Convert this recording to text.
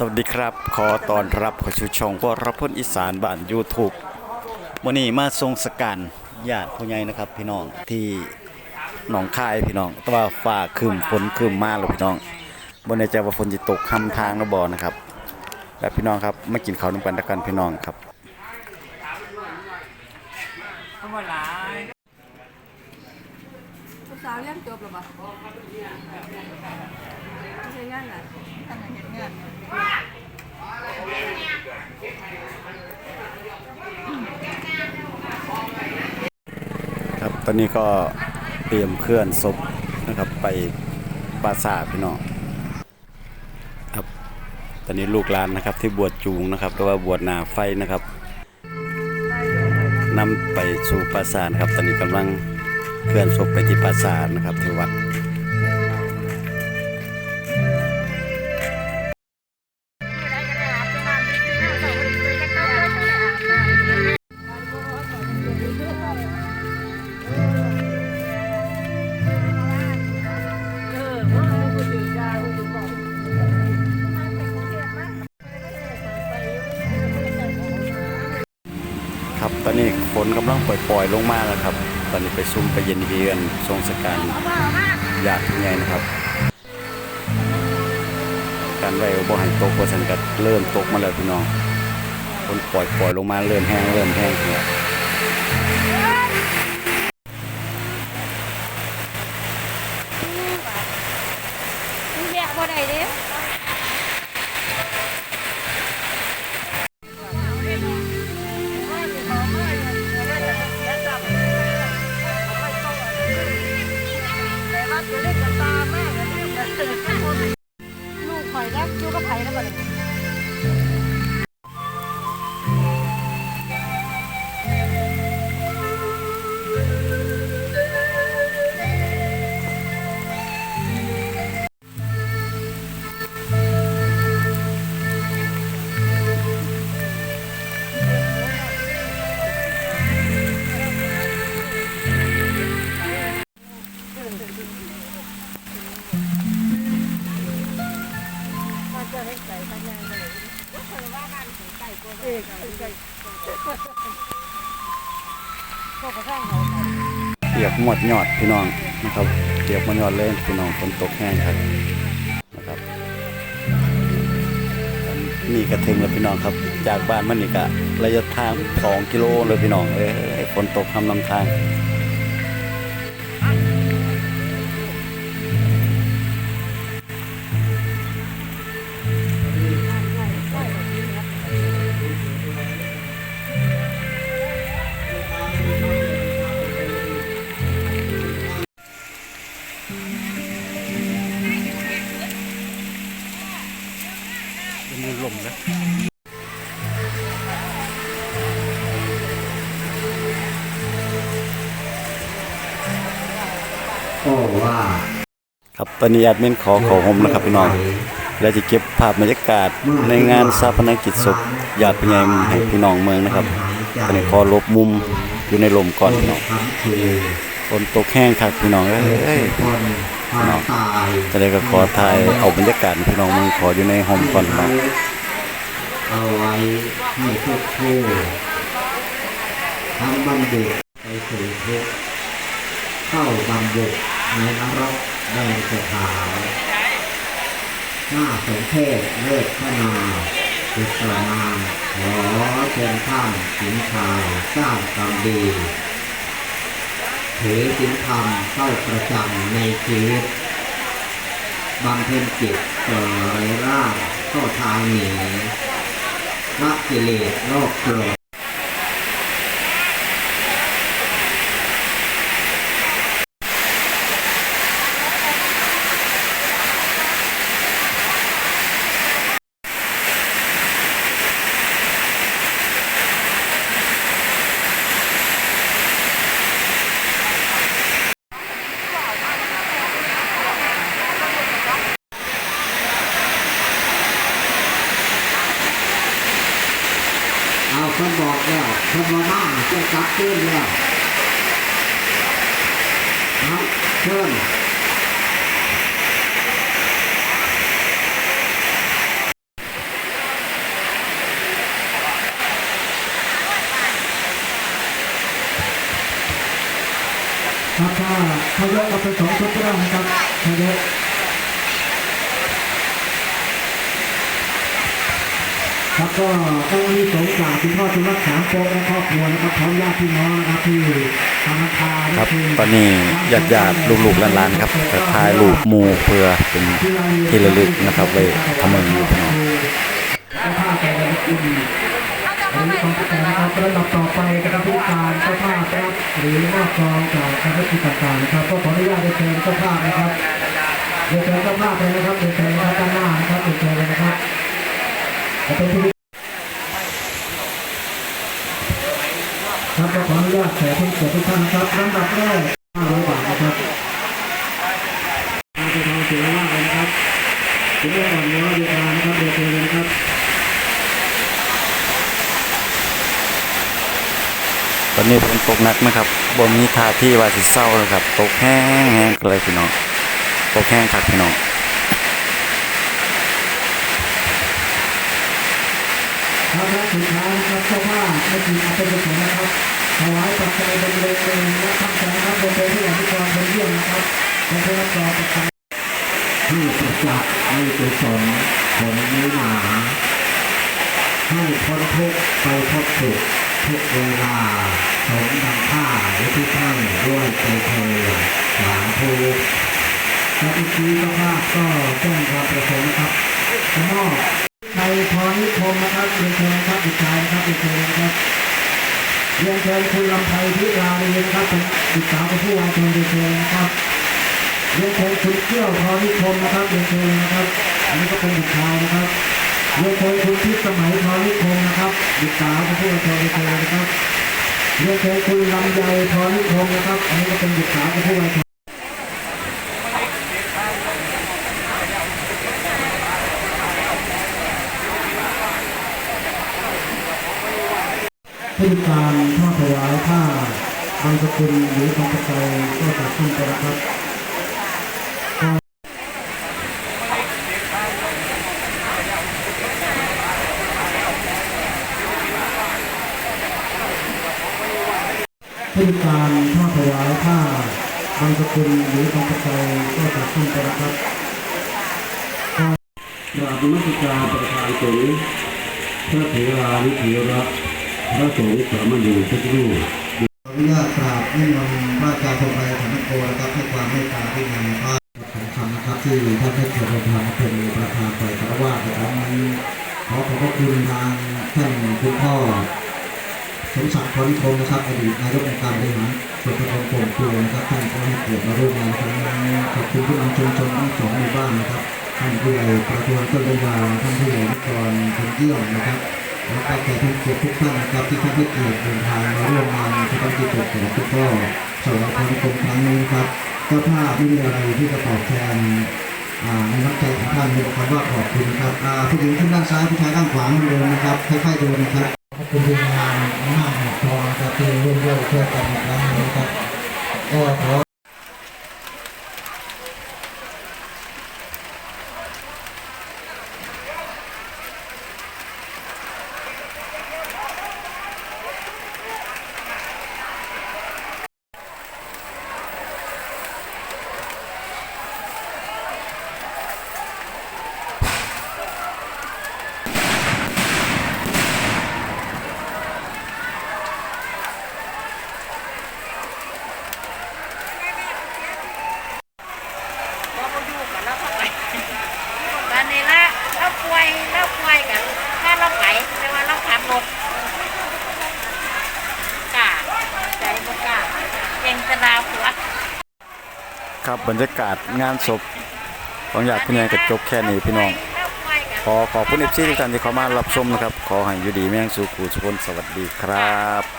สวัสดีครับ ขอต้อนรับข้าสู่ช่องวรพลอีสานบ้าน YouTube วันนี้มาทรงสการญาติพ่อใหญ่นะครับ พี่น้องที่หนองคายพี่น้อง แต่ว่าฟ้าครึมฝนครึมมากเลยพี่น้องบนในใจว่าฝนจะตกคำทางนะบอนะครับแบบพี่น้องครับมากินข้าวน้ำกันตะกันพี่น้องครับเพราะว่าหลายลูกสาวเรียนจบหรือเปล่าไม่ใช่งานน่ะทำงานเห็นงาน ครับตอนนี้ก็เตรียมเคลื่อนศพนะครับไปปราสาทพี่น้องครับตอนนี้ลูกหลานนะครับที่บวชจูงนะครับหรือว่าบวชนาไฟนะครับนำไปสู่ปราสาทครับ ตอนนี้กำลังเคลื่อนศพไปที่ปราสาทนะครับที่วัด นกำลังปล่อยๆลงมาแล้วครับ ตอนนี้ไปซุ่มไปเย็นดีกันทรงสการญาติผู้ใหญ่นะครับ การไหวบ่ให้ตกว่าสันก็เริ่มตกมาแล้วพี่น้องฝนปล่อยปล่อยลงมาเริ่มแห้งเริ่มแห้งแล้วมึงแบกบ่ได้เด้ เปียกหมดยอดพี่น้องนะครับเปียกหมดยอดเลยพี่น้องฝนตกแห้งครับนะครับนี่กระถึงแล้วพี่น้องครับ จากบ้านมันนี่กะระยะทาง2กิโลเลยพี่น้องเอ้ยฝนตกทำลำทาง ก็ว่า ครับตอนนี้แอดมินขอขอหมนะครับพี่น้องและจะเก็บภาพบรรยากาศในงานชาปนกิจศพญาติพี่ใหญ่ให้พี่น้องเมืองนะครับตอนนี้ขอลบมุมอยู่ในลมก่อนพี่น้องฝนตกแห้งครับพี่น้องเอ้ยคนความตายจะได้ก็ขอถ่ายเอาบรรยากาศพี่น้องเมืองขออยู่ในห้องก่อนครับเอาไว้ให้ทุกผู้ทั้งบำเด็จไปสู่ทุกเข้าบำเด็จ ในน้ำรกแดนสถานหน้าสมเพศเลิศพนาสุสรานามขอเชิญท่านหญิงชายสร้างกรรมดีถือศีลธรรมเข้าประจำในชีวิตบำเพ็ญจิตเกิดไรร่างเข้าทางหนีละกิเลสโลกโกรธ อกแล้วพนมาบ้างจะกลับขึ้นแล้วครับเพิ่มรับถ้าเขายกเอาเปสองชุดก็ได้นะครับถ้ายก ครับก็ต้องมีสงกรานต์คุณพ่อคุณรักษาโปและครอบครัวนะครับพร้อมญาติพี่น้องนะครับที่ทำราคาครับตอนนี้ญาติญาติๆลูกๆหลานๆครับจะถ่ายรูปหมู่เพื่อเป็นที่ระลึกนะครับไว้ทำเมืองอยู่พี่น้องเจ้าภาพแต่ละอุ่นอันนี้ของแต่นะครับระดับต่อไปนะครับผู้การเจ้าภาพนะครับหรือมอบกองจากคณะที่ต่างๆนะครับก็ขออนุญาตได้เชิญเจ้าภาพนะครับเดี๋ยวเชิญเจ้าภาพเลยนะครับเดี๋ยวเชิญ ครับขออนุญาตแขกผู้เกียรติทุกท่านครับลำดับแรก500บาทนะครับมาเป็นทางเสียว่าเลยนะครับถึงเรื่องก่อนเนื้อเดีกันนะครับเดี๋ยวเชิญเลยนครับตอนนี้ฝนตกหนักนะครับบ่มีท่าที่ว่าสิเศร้าเลยครับ ตกแห้งแห้งเลยพี่น้อง ตกแห้งครับพี่น้อง ครับและ สุดท้ายครับเจ้าภาพไม่ถึงอัปเป็นกุศลนะครับถวายปัจจัยบำเพ็ญเองและทำใจนะครับบนเป็นที่อย่างที่ความเป็นเยี่ยมนะครับบนเป็นรับรองปัจจัยที่ประจักษ์ให้กุศลผลนี้หนาให้พ้นทุกข์ไปพบสุขทุกเวลาสมดังค่าและที่ท่านด้วยใจเธอสาธุและอีกทีเจ้าภาพก็แจ้งความประสงค์นะครับมอบ ไทยพรนิคมนะครับเรียนเชิญนะครับอีกชายนะครับเรียนเชิญนะครับเรียนเชิญคุณลำไพพิลาลีนะครับเป็นศึกษาวกับผู้วางชนเรียนเชิญนะครับเรียนเชิญคุณเที่ยวพรนิคมนะครับเรียนเชิญนะครับ อันนี้ก็เป็นอีกชายนะครับเรียนเชิญคุณพิสมัยพรนิคมนะครับศึกษาวกับผู้วางชนเรียนเชิญนะครับเรียนเชิญคุณลำไยพรนิคมนะครับ อันนี้ก็เป็นศึกษาวกับผู้วางชน ผู้นการทอดถวายผ้าบางสกุลหรือของประใจก็จะขึ้นไปนะครับผู้นการทอดถวายผ้าบางสกุลหรือของประใจก็จะขึ้นไปนะครับกราบนมัสการประธานสงฆ์พระเถราวิเถระ พระสงฆ์สามเณรทุกรูปขออนุญาตกราบนิมนต์พระอาจารย์ทรงไทยธรรมโกนะครับให้ความเมตตาที่งานพระสงฆ์ธรรมนะครับที่ท่านได้เกิดเดินทางมาเป็นประธานฝ่ายสารวาสในครั้งนี้ขอขอบพระคุณทางท่านคุณพ่อสมศักดิ์พรนิคมนะครับอดีตนายกองค์การบริหารส่วนตำบลโป่งเกลือนะครับท่านก็ให้เกียรติมาร่วมงานครั้งนี้ขอบคุณผู้นำชุมชนทั้งสองหมู่บ้านนะครับท่านผู้ใหญ่ประทวนต้นระยาท่านผู้ใหญ่นครคนเยี่ยมนะครับ แล้วก็แขกผู้เกียรติทุกท่านนะครับที่ท่านได้เกียรติเดินทางมาร่วมงานที่ต้องที่จบของทุกข้อสำหรับความกรมครั้งนี้นะครับเจ้าภาพไม่มีอะไรที่จะตอบแทนในน้ำใจของท่านมีคำว่าขอบคุณครับผู้หญิงขึ้นด้านซ้ายผู้ชายด้านขวาเหมือนเดิมนะครับค่อยๆเดินนะครับขอบคุณทีมงานหน้าหมอกทองครับที่ร่วมด้วยช่วยกันในครั้งนี้ครับก็ขอ ตอนนี้ละเราป่วยเราป่วยกันถ้าเราไปแต่ว่าเราขับรถกล้าใจบ่กล้า เก่งจะลาผัวครับบรรยากาศงานศพของญาติผู้ใหญ่ก็จบแค่นี้พี่น้อง ขอขอบคุณเอฟซีทุกท่านที่เข้ามารับชมนะครับ ขอให้อยู่ดีแม่งสู่ขู่สุขนสวัสดีครับ